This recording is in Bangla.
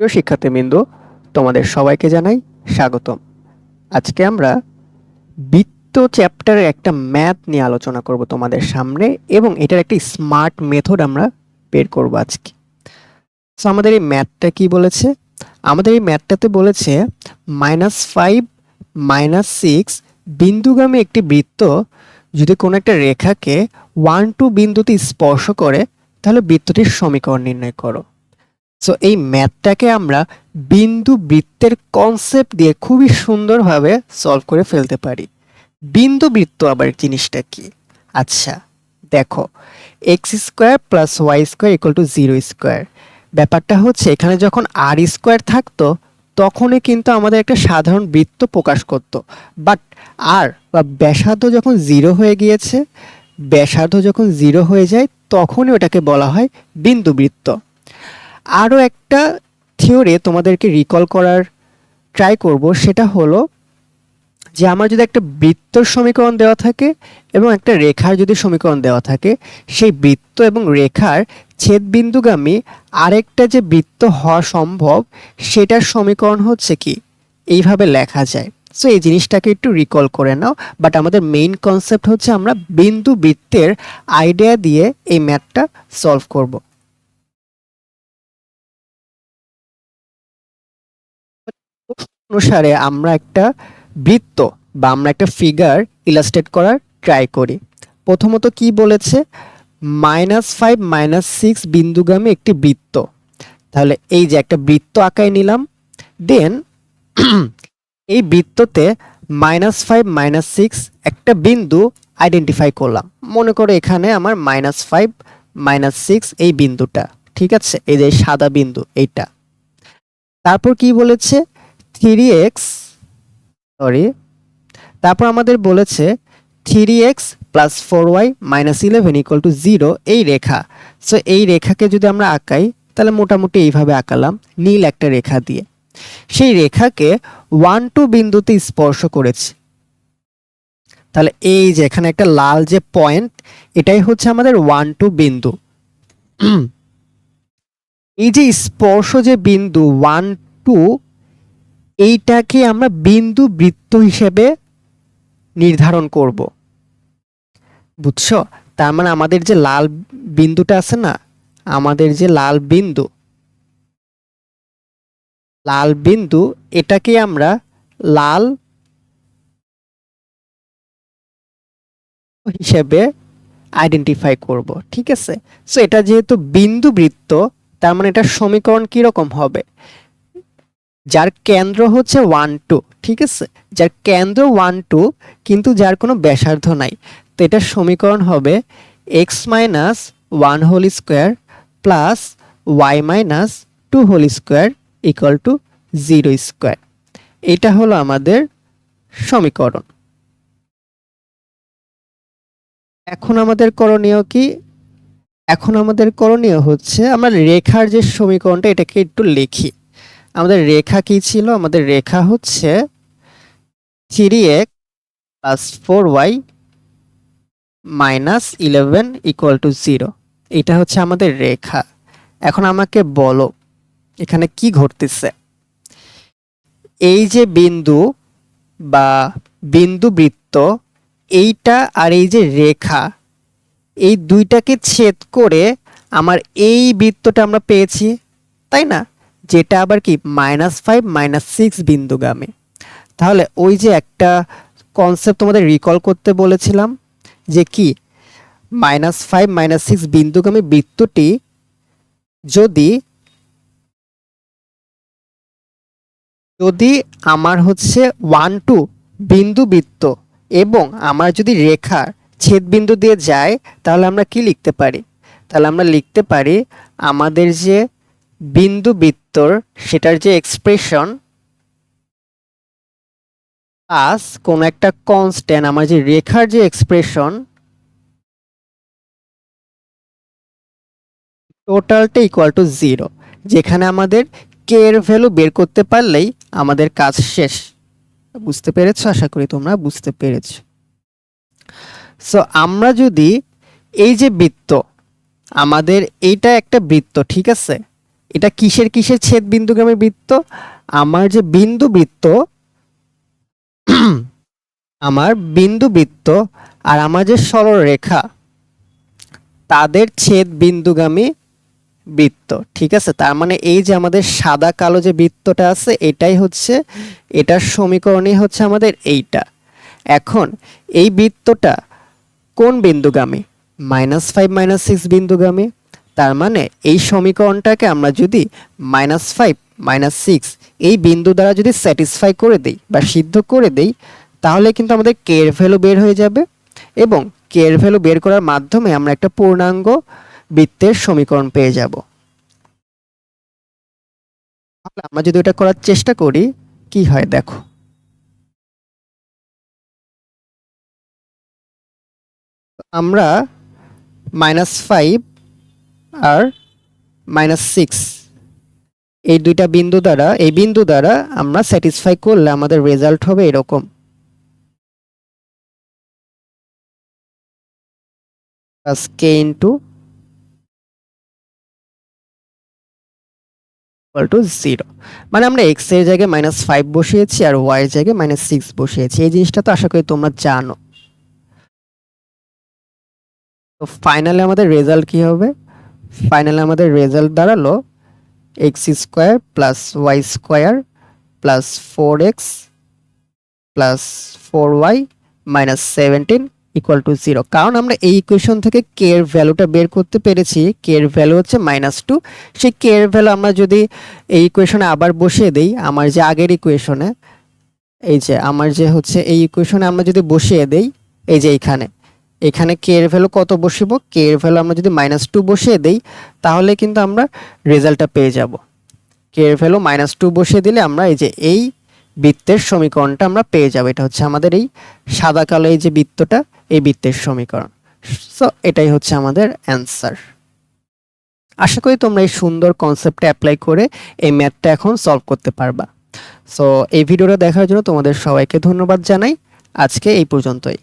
প্রিয় শিক্ষার্থীবৃন্দ, তোমাদের সবাইকে জানাই স্বাগতম। আজকে আমরা বৃত্ত চ্যাপ্টারের একটা ম্যাথ নিয়ে আলোচনা করব তোমাদের সামনে এবং এটার একটি স্মার্ট মেথড আমরা বের করব আজকে। সো আমাদের এই ম্যাথটা কি বলেছে? আমাদের এই ম্যাথটাতে বলেছে মাইনাস ফাইভ মাইনাস সিক্স বিন্দুগামী একটি বৃত্ত যদি কোনো একটা রেখাকে ওয়ান টু বিন্দুতে স্পর্শ করে, তাহলে বৃত্তটির সমীকরণ নির্ণয় করো। সো এই ম্যাথটাকে আমরা বিন্দু বৃত্তের কনসেপ্ট দিয়ে খুবই সুন্দরভাবে সলভ করে ফেলতে পারি। বিন্দু বৃত্ত আবার জিনিসটা কি? আচ্ছা দেখো X square plus Y square equal to zero square ব্যাপারটা হচ্ছে, এখানে যখন আর স্কোয়ার থাকতো, তখনই কিন্তু আমাদের একটা সাধারণ বৃত্ত প্রকাশ করত। বাট আর বা ব্যাসার্ধ যখন জিরো হয়ে গিয়েছে, ব্যাসার্ধ যখন জিরো হয়ে যায়, তখনই ওটাকে বলা হয় বিন্দু বৃত্ত। আরও একটা থিওরি তোমাদেরকে রিকল করার ট্রাই করব, সেটা হলো যে আমার যদি একটা বৃত্তর সমীকরণ দেওয়া থাকে এবং একটা রেখার যদি সমীকরণ দেওয়া থাকে, সেই বৃত্ত এবং রেখার ছেদবিন্দুগামী আরেকটা যে বৃত্ত হওয়া সম্ভব, সেটার সমীকরণ হচ্ছে কি? এইভাবে লেখা যায়। সো এই জিনিসটাকে একটু রিকল করে নাও। বাট আমাদের মেইন কনসেপ্ট হচ্ছে আমরা বিন্দু বৃত্তের আইডিয়া দিয়ে এই ম্যাথটা সলভ করব। অনুসারে আমরা একটা বৃত্ত বা আমরা একটা ফিগার ইলাস্ট্রেট করার ট্রাই করি। প্রথমত কি বলেছে? মাইনাস ফাইভ মাইনাস সিক্স বিন্দুগামী একটি বৃত্ত। তাহলে এই যে একটা বৃত্ত আঁকায় নিলাম দেন এই বৃত্ততে মাইনাস ফাইভ মাইনাস সিক্স একটা বিন্দু আইডেন্টিফাই করলাম। মনে করো এখানে আমার মাইনাস ফাইভ মাইনাস সিক্স এই বিন্দুটা, ঠিক আছে? এই যে সাদা বিন্দু, এইটা। তারপর কি বলেছে? থ্রি এক্স সরি তারপর আমাদের বলেছে three X plus four Y minus eleven equal to zero এই রেখা। সো এই রেখাকে যদি আমরা আঁকাই, তাহলে মোটামুটি এইভাবে আঁকালাম, নীল একটা রেখা দিয়ে। সেই রেখাকে ওয়ান টু বিন্দুতে স্পর্শ করেছে। তাহলে এই যে এখানে একটা লাল যে পয়েন্ট এটাই হচ্ছে আমাদের ওয়ান টু বিন্দু। এই যে স্পর্শ যে বিন্দু ওয়ান টু এইটাকে আমরা বিন্দু বৃত্ত হিসেবে নির্ধারণ করব। বুঝছ? তার মানে আমাদের যে লাল বিন্দুটা আছে না, আমাদের যে লাল বিন্দু লাল বিন্দু, এটাকে আমরা লাল হিসেবে আইডেন্টিফাই করব, ঠিক আছে? সো এটা যেহেতু বিন্দু বৃত্ত, তার মানে এটা সমীকরণ কীরকম হবে? যার কেন্দ্র হচ্ছে ওয়ান টু ঠিক আছে? যার কেন্দ্র ওয়ান টু কিন্তু যার কোনো ব্যাসার্ধ নাই। তো এটার সমীকরণ হবে X minus one whole square plus Y minus two whole square equal to zero square এটা হলো আমাদের সমীকরণ। এখন আমাদের করণীয় কি? এখন আমাদের করণীয় হচ্ছে আমরা রেখার যে সমীকরণটা এটাকে একটু লিখি। আমাদের রেখা কি ছিল? আমাদের রেখা হচ্ছে three X plus four Y minus eleven equal to zero এটা হচ্ছে আমাদের রেখা। এখন আমাকে বলো, এখানে কি ঘটতেছে? এই যে বিন্দু বা বিন্দু বৃত্ত, এইটা আর এই যে রেখা, এই দুইটাকে ছেদ করে আমার এই বৃত্তটা আমরা পেয়েছি, তাই না? যেটা আবার কি মাইনাস ফাইভ মাইনাস সিক্স বিন্দুগামী। তাহলে ওই যে একটা কনসেপ্ট তোমাদের রিকল করতে বলেছিলাম, যে কি মাইনাস ফাইভ মাইনাস সিক্স বিন্দুগামী বৃত্তটি যদি যদি আমার হচ্ছে ওয়ান টু বিন্দু বৃত্ত এবং আমার যদি রেখা ছেদ বিন্দু দিয়ে যায়, তাহলে আমরা কি লিখতে পারি? তাহলে আমরা লিখতে পারি আমাদের যে বিন্দু বৃত্তর সেটার যে এক্সপ্রেশন প্লাস কোনো একটা কনস্ট্যান্ট আমার যে রেখার যে এক্সপ্রেশন টোটালটা ইকুয়াল টু জিরো যেখানে আমাদের কে এর ভ্যালু বের করতে পারলেই আমাদের কাজ শেষ। বুঝতে পেরেছ? আশা করি তোমরা বুঝতে পেরেছ। সো আমরা যদি এই যে বৃত্ত, আমাদের এইটা একটা বৃত্ত, ঠিক আছে? এটা কিসের কিসের ছেদ বিন্দুগামী বৃত্ত? আমার যে বিন্দু বৃত্ত, আমার বিন্দু বৃত্ত আর আমার যে সরলরেখা তাদের ছেদ বিন্দুগামী বৃত্ত, ঠিক আছে? তার মানে এই যে আমাদের সাদা কালো যে বৃত্তটা আছে, এটাই হচ্ছে, এটার সমীকরণই হচ্ছে আমাদের এইটা। এখন এই বৃত্তটা কোন বিন্দুগামী? মাইনাস ফাইভ, মাইনাস সিক্স বিন্দুগামী। তার মানে এই সমীকরণটাকে আমরা যদি মাইনাস ফাইভ মাইনাস সিক্স এই বিন্দু দ্বারা যদি স্যাটিসফাই করে দেই বা সিদ্ধ করে দেই, তাহলে কিন্তু আমাদের কে এর ভ্যালু বের হয়ে যাবে এবং কে এর ভ্যালু বের করার মাধ্যমে আমরা একটা পূর্ণাঙ্গ বৃত্তের সমীকরণ পেয়ে যাব। আমরা যদি এটা করার চেষ্টা করি, কি হয় দেখো। আমরা মাইনাস ফাইভ আর মাইনাস সিক্স এই দুইটা বিন্দু দ্বারা, এই বিন্দু দ্বারা আমরা স্যাটিসফাই করলে আমাদের রেজাল্ট হবে এরকম। Plus K into two zero মানে আমরা এক্সের জায়গায় মাইনাস ফাইভ বসিয়েছি আর ওয়াই এর জায়গায় মাইনাস সিক্স বসিয়েছি। এই জিনিসটা তো আশা করি তোমরা জানো। তো ফাইনালি আমাদের রেজাল্ট কি হবে? ফাইনালি আমাদের রেজাল্ট দাঁড়াল X square plus Y square plus four X plus four Y minus seventeen equal to zero কারণ আমরা এই ইকুয়েশন থেকে কে এর ভ্যালুটা বের করতে পেরেছি কে এর ভ্যালু হচ্ছে মাইনাস টু সেই কে এর ভ্যালু আমরা যদি এই ইকুয়েশনে আবার বসিয়ে দিই, আমার যে আগের ইকুয়েশনে এই যে, আমার যে হচ্ছে এই ইকুয়েশনে আমরা যদি বসিয়ে দেই, এই যে এইখানে এখানে কে এর ভ্যালু কত বসিব? কে এর ভ্যালু আমরা যদি মাইনাস টু বসিয়ে দিই, তাহলে কিন্তু আমরা রেজাল্টটা পেয়ে যাব। কে এর ভ্যালু মাইনাস টু বসিয়ে দিলে আমরা এই যে এই বৃত্তের সমীকরণটা আমরা পেয়ে যাব। এটা হচ্ছে আমাদের এই সাদা কালো এই যে বৃত্তটা, এই বৃত্তের সমীকরণ। সো এটাই হচ্ছে আমাদের অ্যান্সার আশা করি তোমরা এই সুন্দর কনসেপ্টটা অ্যাপ্লাই করে এই ম্যাথটা এখন সলভ করতে পারবা। সো এই ভিডিওটা দেখার জন্য তোমাদের সবাইকে ধন্যবাদ জানাই। আজকে এই পর্যন্তই।